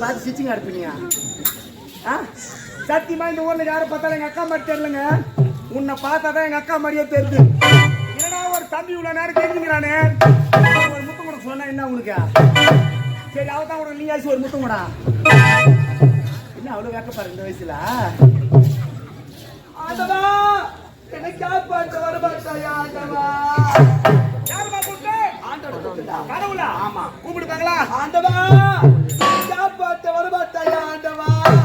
பார்த்து சிரிச்சுங்க இருப்பீங்க ஆ? சத்தியமா இந்த ஊர்ல யாரை பார்த்தாலும் எங்க அக்கா மாதிரி தெரியலங்க உன்னை பார்த்தா தான் எங்க அக்கா மாதிரியே தெரியுது தம்பி இவ்வளவு நேரம் தெரிஞ்சுக்கிறானே ஒரு முத்தம் கூட சொன்னா என்ன உனக்கு? சரி அவ தான் நீ ஆச்சு ஒரு முத்தம் கூட. என்ன அவ்வளவு வெக்கப்பாரு இந்த வயசுல? ஆண்டவா என்னை காப்பாற்ற வரமாட்டாயா ஆண்டவா? யாருமா கூப்பிட்டு? கூப்பிட்டுடா. கடவுளா? ஆமா. கூப்பிடுவாங்களா ஆண்டவா காப்பாற்ற வரமாட்டாயா ஆண்டவா ஆண்டவா?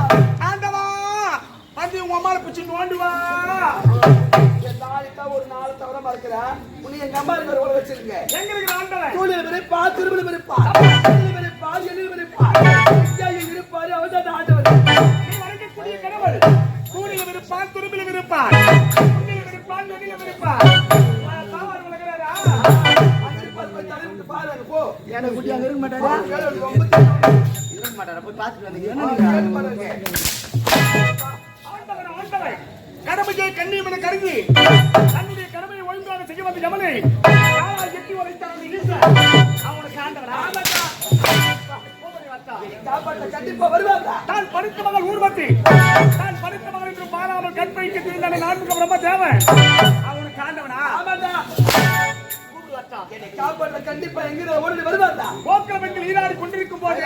எங்க அம்மா இருக்கிற உள்ள வச்சிருங்க. எங்க இருக்கிற ஆண்டவன் தூளில் விரைப்பா. திருவிழி விரைப்பா திருவிழி விரைப்பா. எழில் விரைப்பா எங்கேயும் இருப்பாரு அவன் தான் ஆண்டவன் நீ வணங்கக்கூடிய கடவுள் வளர்கிறாரா எனக்கு குட்டி அங்க இருக்க மாட்டாரா. இருக்க மாட்டாரா. போய் பார்த்துட்டு வந்தீங்க கடமையை கண்ணியமென கருதி தன்னுடைய வந்த யாரால் எட்டி அந்த ஈசன் அவனுக்கு ஆண்டவனா கண்டிப்பா வருவாங்க. தான் படுத்த மகள் ஊர்வத்தி. தான் படுத்த மகள் என்று பாராமல் கற்பழிக்க திருந்தான நான்கு பிரம்ம தேவன் அவனுக்கு ஆண்டவனா? காப்பாற்ற கண்டிப்பா எங்க ஓடி வருவாரா போக்கிற பெண்கள் ஈராடி கொண்டிருக்கும் போது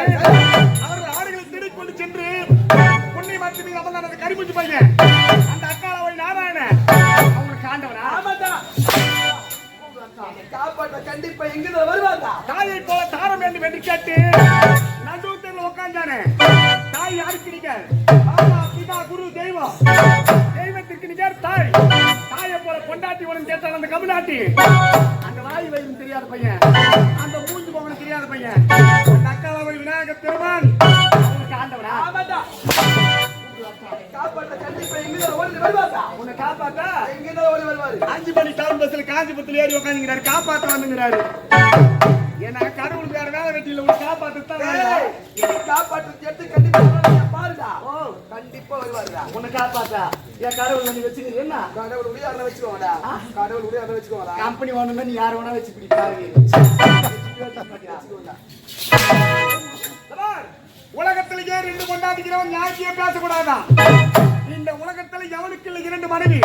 அவர்கள் ஆடுகளை திருடிக் கொண்டு சென்று புண்ணை மாற்றி மீது அமர்ந்த அந்த கரிமுஞ்சி பையன். கண்டிப்பா எங்க வருவாரா தாயை போல தாரம் என்று கேட்டு நடுவுல உட்கார்ந்தானே? தாய் யாருக்கு மாதா பிதா குரு தெய்வம். தெய்வத்திற்கு நிகர் தாய். தாயை போல கொண்டாட்டி உனக்கு கேட்டான் அந்த கபுநாட்டி அந்த வாய் வயிறு தெரியாத பையன். அந்த மூஞ்சி போவனுக்கு தெரியாத பையன். அந்த அக்காவை விநாயகர் பெருமான். அவனுக்கு ஆண்டவனா உன்னை காப்பாத்தா? எங்க ஓடி வருவாரு அஞ்சு மணி டவுன் பஸ்ல காஞ்சிபுரத்துல ஏறி உட்காந்துங்கிறாரு காப்பாத்த வந்துங்கிறாரு ஏன்னா கடவுளுக்கு வேற வேலை வெட்டியில உன்னை காப்பாத்தான் காப்பாற்ற எடுத்து கண்டிப்பா? பாருடா. கண்டிப்பா வருவாரா உன்னை காப்பாத்தா. என் கடவுள் நீ வச்சுக்கிறீங்க என்ன? கடவுள் உடைய அண்ணன் வச்சுக்கோடா கடவுள் உடைய அண்ணன் வச்சுக்கோடா கம்பெனி ஒண்ணுமே நீ யார வேணா வச்சு பிடிப்பாரு உலகத்திலேயே ரெண்டு கொண்டாடுகிறவன் ஞாயிற்சியே பேசக்கூடாதான் இந்த உலகத்தில் எவனுக்கு இல்லை இரண்டு மனைவி?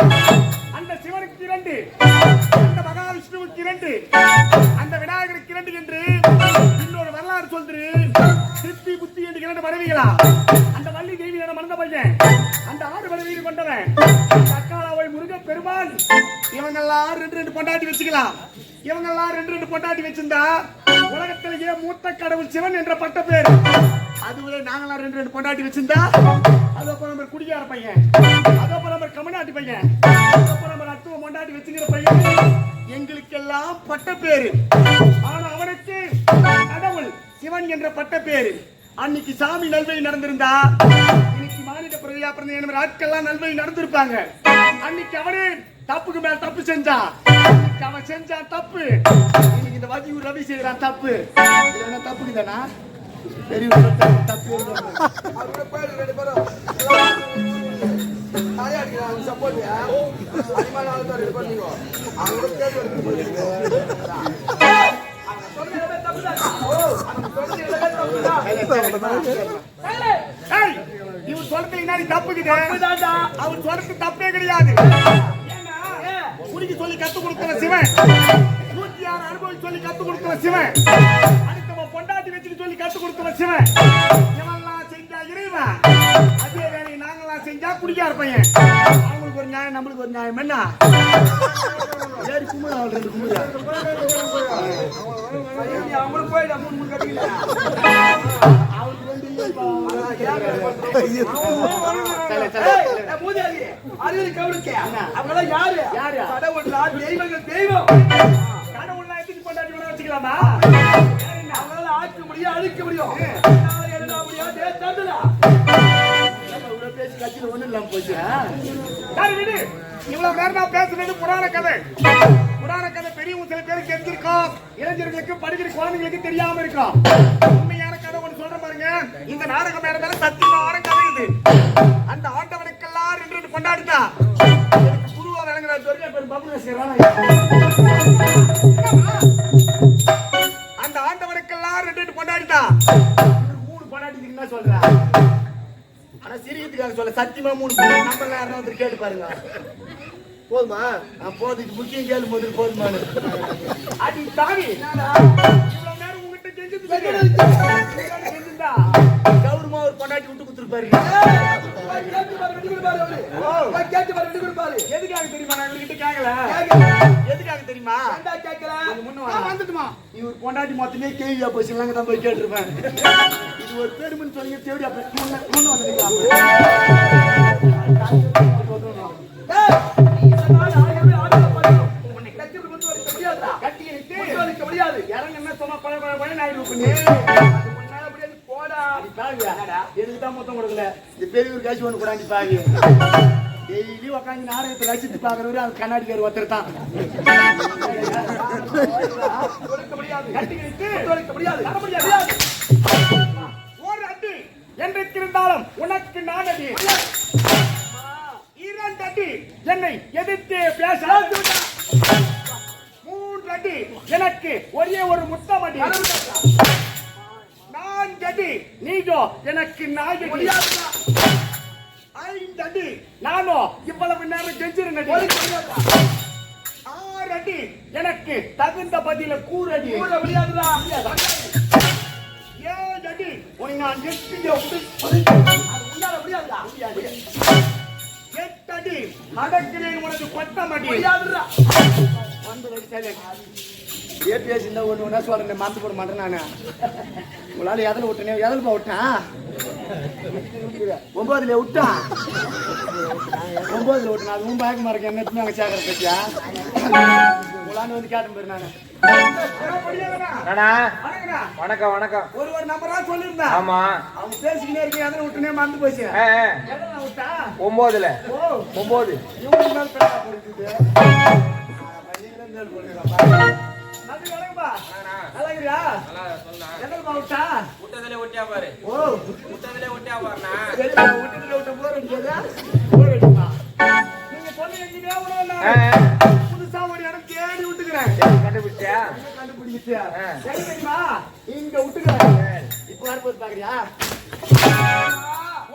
அந்த சிவனுக்கு இரண்டு அந்த மகாவிஷ்ணுவுக்கு இரண்டு அந்த விநாயகருக்கு இரண்டு என்று இன்னொரு வரலாறு சொல்றது சித்தி புத்தி என்று இரண்டு மனைவிகளா? அந்த வள்ளி தேவி என மறந்த பையன் அந்த ஆறு மனைவி கொண்டவன். தக்காளாவை முருக பெருமான். இவங்கெல்லாம் ரெண்டு ரெண்டு பொண்டாட்டி வச்சுக்கலாம். இவங்கெல்லாம் ரெண்டு ரெண்டு பொண்டாட்டி வச்சிருந்தா உலகத்திலேயே மூத்த கடவுள் சிவன் என்ற பட்ட பேர்? அதுவரை நாங்களாம் ரெண்டு ரெண்டு பொண்டாட்டி வச்சிருந்தா அது நம்ம குடியார பையன் அதோ அப்புறம் நம்ம கமநாட்டி பையன் அது நம்ம அத்துவ பொண்டாட்டி வச்சுங்கிற பையன். எங்களுக்கெல்லாம் பட்ட பேரு ஆனா அவனுக்கு கடவுள் சிவன் என்ற பட்ட பேரு அன்னைக்கு சாமி நல்வழி நடந்திருந்தா இன்னைக்கு மாநில பிரதியா பிறந்த என்ன ஆட்கள்லாம் நல்வழி நடந்திருப்பாங்க. அன்னைக்கு அவனே தப்புக்கு மேல தப்பு செஞ்சா. அவன் செஞ்சான் தப்பு. இன்னைக்கு இந்த வாஜி ரவி செய்யறான் தப்பு. என்ன தப்புக்கு தானா பெரிய இவன் சொல்றது இன்னாடி அவன் சொல்றது தப்பே கிடையாது சொல்லி கத்து கொடுக்கிற சிவன் நூத்தி ஆறு அனுபவம் சொல்லி கத்து கொடுக்கிற சிவன் பொண்டாட்டி வச்சுக்க சொல்லி கத்து கொடுக்கிற சிவன். இவன்லாம் செஞ்சா இறைவன் அதே வேலையை நாங்கெல்லாம் செஞ்சா குடிக்கார பையன். அவங்களுக்கு ஒரு நியாயம் நம்மளுக்கு ஒரு நியாயம். என்ன? சரி கும்பிடு அவள் ரெண்டு கும்பிடு. அவங்களுக்கு போயிடா மூணு மூணு கட்டிக்கலாம் அவளுக்கு அறிவு கவனிக்க. அவங்கெல்லாம் யாரு? யாரு? கடவுள்டா, தெய்வங்கள் தெய்வம். எதுக்கு பொண்டாட்டி வேணா வச்சுக்கலாமா? அழிக்க முடியும். யாரு எழுத முடியாது, இவ்வளவு ஒண்ணும் இல்லாம போச்சு சரி நேரம் நான் பேசுனது புராண கதை. புராண கதை பெரியவங்க சில பேருக்கு தெரிஞ்சிருக்கும். இளைஞர்களுக்கு படிக்கிற குழந்தைகளுக்கு தெரியாம இருக்கும் உண்மையான கதை ஒன்று சொல்ற பாருங்க. இந்த நாடகம் மேல சத்தியமான கதை இது. அந்த ஆண்டவனுக்கெல்லாம் ரெண்டு ரெண்டு கொண்டாடிட்டா குருவா விளங்குற துறையா பேர் பபுல அந்த ரெண்டு கொண்டாடிட்டா மூணு கொண்டாடி என்ன சொல்ற? ஆனா சிரிக்கிறதுக்காக சொல்ல சத்தியமா மூணு நம்பர் யாரும் வந்து கேட்டு பாருங்க. போதுமா? போதும். இது முக்கியம் கேளு முதல் போதுமானு அடி தாவி இவ்வளவு நேரம் உங்ககிட்ட கௌரவமா ஒரு பொண்டாட்டி விட்டு கொடுத்துருப்பாரு. பாரு எதுக்காக தெரியுமா? நான் இவர்கிட்ட கேட்கல எதுக்காக தெரியுமா? ஏன்டா கேட்கல வந்துட்டுமா இவர் பொண்டாட்டி மொத்தமே கேள்வியா போச்சு இல்லைங்க தான் போய் கேட்டிருப்பேன் இது ஒரு பெருமைன்னு சொல்லி தேடி அப்படி முன்ன முன்ன ஒன்று கூடாண்டி பாவி. டெய்லி உட்காந்து நாடகத்தை ரசித்து பாக்குறவரு அது கண்ணாடிக்கார் ஒருத்தர் தான். கொடுக்க என்றைக்கு இருந்தாலும் உனக்கு நானடி இரண்டு அடி என்னை எதிர்த்து பேச மூன்று அடி எனக்கு ஒரே ஒரு முத்தம் அடி. நான்கு அடி நீஜோ எனக்கு நாயகி ஐந்து அடி நானோ இவ்வளவு நேரம் கெஞ்சிருங்க ஆறு அடி எனக்கு தகுந்த பதில கூறடி. கூட முடியாதுடா. ஏழு அடி உன்னை நான் அது உன்னால முடியாதுடா. எட்டு அடி அடக்கிறேன் உனக்கு பத்தம் அடி முடியாதுடா. வந்து வை சரி. ஏபிஎஸ் இந்த ஒன்று ஒன்றா சொல்றேன் மறந்து போட மாட்டேன் நானு. உங்களால எதில் விட்டனே எதில் போ விட்டேன் ஒன்பதுல விட்டான் ஒன்பதுல விட்டேன் அது உன் பேக் மார்க்கு என்ன அங்கே சேர்க்குற பத்தியா? உங்களால வந்து நான். அண்ணா வணக்கம் வணக்கம். ஒரு ஒரு நம்பரா சொல்லியிருந்தேன் ஆமா. அவங்க பேசிக்கினே இருக்கீங்க எதில் விட்டுனே மறந்து போச்சு. விட்டா? ஒன்பதுல ஓ. ஒன்பது இவங்களுக்கு மேல பெருசா போடுது. நன்றி வணக்கம்ப்பா. நல்லா இருக்கிறியா? எங்கேப்பா விட்டா? விட்டதுல ஒட்டியா பாரு ஓ, விட்டதுல ஒட்டியா பாருண்ணா விட்டுட்டு விட்ட அடிச்சதா? போர் அடிக்குமா? நீங்க சொன்ன எங்கேயுமே விடல. புதுசா ஒரு இடம் தேடி விட்டுக்கிறேன். கண்டுபிடிச்சியா? ஆ. எங்க தெரியுமா? இங்க விட்டுக்கிறேன். இப்ப வரும்போது பாக்குறியா?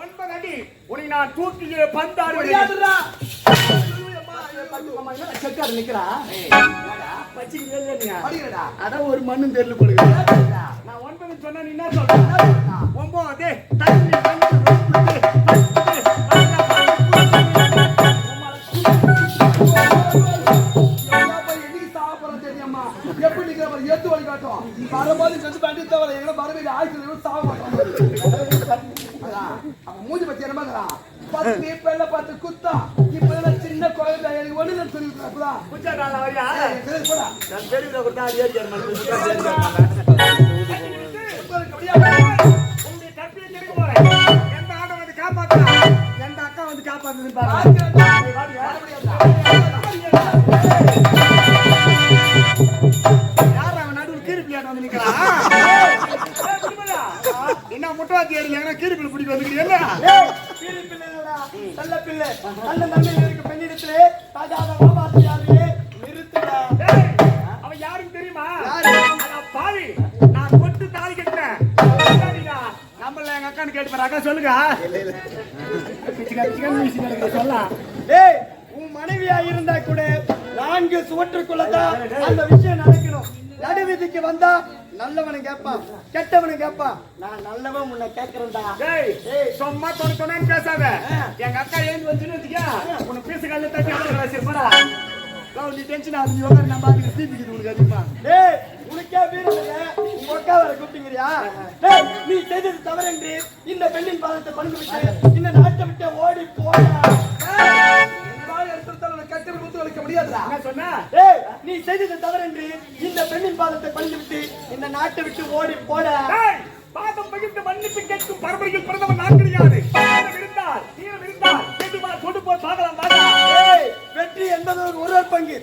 ஒன்பது அடி உனக்கு நான் தூக்கி பந்தாடு முடியாதுடா செக்காடு நிக்கிறா அதான் ஒரு மண்ணும் தெரியல போடுங்க நான் ஒன்பது சொன்னா நீ என்ன சொல்ற? ஒன்பது. ஆட்டம் வந்து காப்பாத்தா அக்கா வந்து யார் அவன் நடுவில் கீரிப்பியாட்டு வந்து நிக்கிறான் என்ன முட்டவாத்தி ஏறல கீரிப்பில் பிடிக்க வந்துக்கிறீங்க பிள்ளைடா நல்ல பிள்ளை நல்ல நன்மையில் இருக்கு பெண்ணிடத்திலே தாஜாத மாமாத்தியாவே எங்க அக்கான்னு கேட்டு பாரு. அக்கா சொல்லுங்க. சொல்லலாம். டேய் உன் மனைவியா இருந்தா கூட நான்கு சுவற்றுக்குள்ளதான் அந்த விஷயம் நடக்கணும். நடுவீதிக்கு வந்தா நல்லவனை கேட்பான் கெட்டவனை கேட்பான். நான் நல்லவன் உன்னை கேட்கிறேன்டா. டேய் சும்மா தொண பேசாத. எங்க அக்கா எழுந்து வந்துன்னு வச்சுக்க. உனக்கு பீசு கல்ல தட்டி அவ்வளவு வச்சு போடா. கௌ, நீ டென்ஷன் ஆகுது யோகா நம்ம அதுக்கு தீபிக்குது உனக்கு அதிகமா. டேய் உனக்கே வீரம் இல்ல உங்க அக்கா வர கூப்பிட்டீங்கறியா டேய் நீ செய்தது தவறென்று இந்த பெண்ணின் பாதத்தை பணிந்து விட்டு இந்த நாட்டை விட்டு ஓடி ஏய் நீ செய்தது தவறென்று இந்த பெண்ணின் பாதத்தை பணிந்து விட்டு இந்த நாட்டை விட்டு ஓடி போட. பாதம் பகிர்ந்து மன்னிப்பு கேட்கும் பரம்பரையில் பிறந்தவன் நான் கிடையாது இருந்தால் தீரம் இருந்தால் கொண்டு போய் பார்க்கலாம் வெற்றி என்பது ஒரு ஒரு பங்கு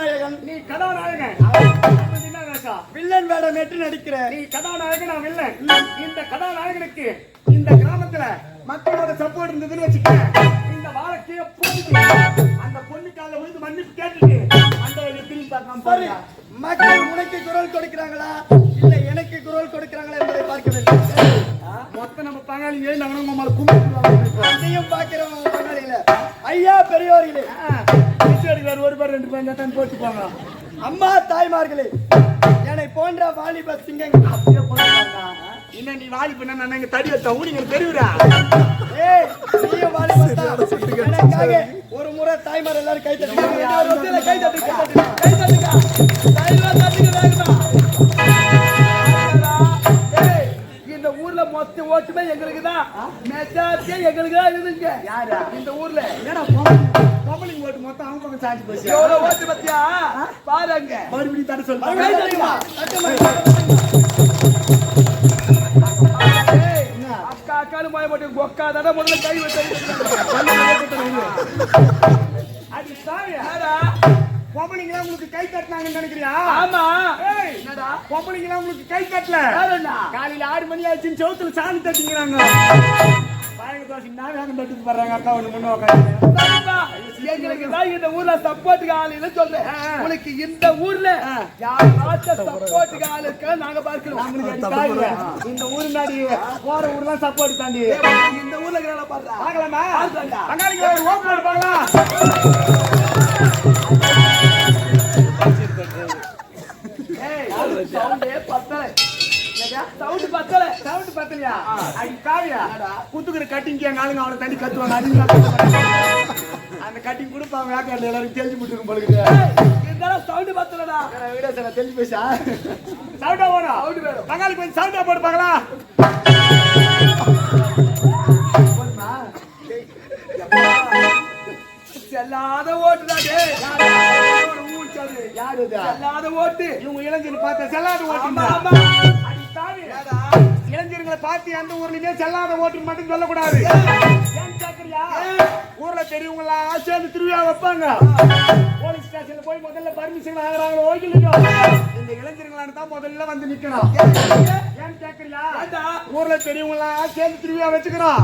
கதாநாயகன். நீ கதாநாயகன். வில்லன் வேடம் மெட்டு நடிக்கிறேன் நீ கதாநாயகன் நான் வில்லன் இந்த கதாநாயகனுக்கு இந்த கிராமத்துல மக்களோட சப்போர்ட் இருந்ததுன்னு வச்சுக்க இந்த வாழ்க்கைய போட்டு அந்த பொண்ணு கால விழுந்து மன்னிப்பு கேட்டுட்டு அந்த பார்க்காம சரி மக்கள் உனக்கு குரல் கொடுக்கிறாங்களா? இல்ல எனக்கு குரல் கொடுக்கிறாங்களா என்பதை பார்க்க வேண்டும். மொத்தம் நம்ம பங்காளி ஏழு நகரம் நம்மளை கும்பிட்டு அதையும் பார்க்கிறோம் பங்காளியில. ஐயா பெரியோர்களே. எடுக்கிறார் ஒரு பேர் ரெண்டு பேர் தான் போட்டுப்பாங்க அம்மா தாய்மார்களே என்னை போன்ற வாலிப சிங்கங்கள் அப்படியே போட்டுப்பாங்க என்ன நீ வாலி பண்ண நான் இங்க தடி வச்சா ஊடிங்க தெரியுறா ஏய் வாலிபன் தான். எனக்காக ஒரு முறை தாய்மார் எல்லாரும் கை தட்டுங்க. கை தட்டுங்க கை தட்டுங்க தைரியமா தட்டுங்க மொத்த ஓட்டுமே எங்களுக்கு தான் மெஜாரிட்டியே எங்களுக்கு தான் இருக்குங்க யாரா இந்த ஊர்ல என்னடா பொம்பளைங்க ஓட்டு மொத்தம் அவங்க பக்கம் சாஞ்சி போச்சு எவ்வளவு ஓட்டு பத்தியா பாருங்க மறுபடியும் தர ஏய், அக்கா மாய மாட்டேன் கொக்கா தானே முதல்ல கை வச்சு அது சாமியா யாரா? பொம்பளைங்களா உங்களுக்கு கை தட்டினாங்கன்னு நினைக்கிறியா? ஆமா. ஏய், என்னடா? பொம்பளைங்களா உங்களுக்கு கை தட்டல? காலையில ஆறு மணி ஆச்சுன்னு செவுத்துல சாணி தட்டிங்கிறாங்க பாருங்க தோசை நான் வேகம் தட்டுக்கு போடுறாங்க அக்கா ஒண்ணு முன்ன உட்காந்து இந்த ஊர்ல சப்போர்ட்டுக்கு ஆள் இல்ல சொல்றேன். உங்களுக்கு இந்த ஊர்ல யாராச்சும் சப்போர்ட்டுக்கு ஆள் இருக்கா? நாங்க பார்க்கிறோம். இந்த ஊரு நாடி போற ஊர்லாம் சப்போர்ட் தாண்டி. இந்த ஊர்ல இருக்கிற பாடுறா பார்க்கலாமா. குத்துக்கிற கட்டிங்க எங்க ஆளுங்க அவனை தண்ணி கத்துவாங்க அதிகமா அந்த கட்டிங் கொடுப்பாங்க வேக்காடுல எல்லாரும் தெரிஞ்சு விட்டுருக்கும் பொழுது இருந்தாலும் சவுண்டு பத்தலடா வீடியோ சார் தெரிஞ்சு பேசா சவுண்டா போனா சவுண்ட் வேணும் பங்காளி போய் சவுண்டா போடுப்பாங்களா செல்லாத ஓட்டுடா டேய். யாரு செல்லாத ஓட்டு. இவங்க இளைஞர் பார்த்த செல்லாத ஓட்டு. இளைஞர்களை பார்த்து எந்த ஊர்லயுமே செல்லாத ஓட்டு மட்டும் சொல்லக்கூடாது. ஊர்ல பெரியவங்களா சேர்ந்து திருவிழா வைப்பாங்க. போலீஸ் ஸ்டேஷன்ல போய் முதல்ல பர்மிஷன் ஆகுறாங்க ஓய்க்கலையோ? இந்த இளைஞர்களான தான் முதல்ல வந்து நிக்கணும். ஏன் கேக்குறியா? ஊர்ல பெரியவங்களா சேர்ந்து திருவிழா வச்சுக்கிறோம்.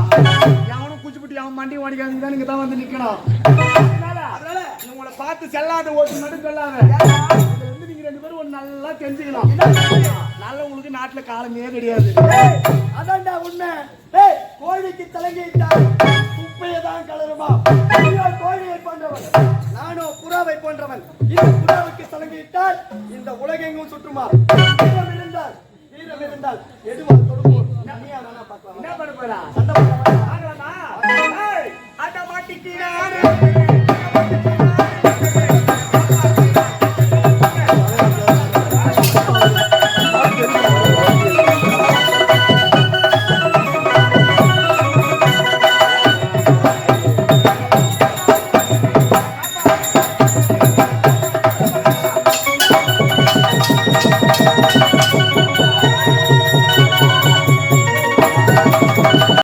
எவனும் குச்சிப்புட்டி அவன் மண்டி ஓடிக்காங்க தான் இங்க தான் வந்து நிக்கணும். அதனால இவங்களை பார்த்து செல்லாத ஓட்டு சொல்லாத இருந்து நீங்க ரெண்டு பேரும் ஒரு நல்லா தெரிஞ்சுக்கணும். நல்லவங்களுக்கு நாட்டுல காலமே கிடையாது. அதான்டா உண்மை. கோழிக்கு தலைங்கிட்டா குப்பையை தான் கலருமா? கோழியை போன்றவன். நானோ புறாவை போன்றவன். இந்த புறாவுக்கு தலைங்கிட்டால் இந்த உலகெங்கும் சுற்றுமா? வீரம் இருந்தால் வீரம் இருந்தால் வேணா பார்க்கலாம். என்ன பண்ண போறா? Hey, ada mati kira.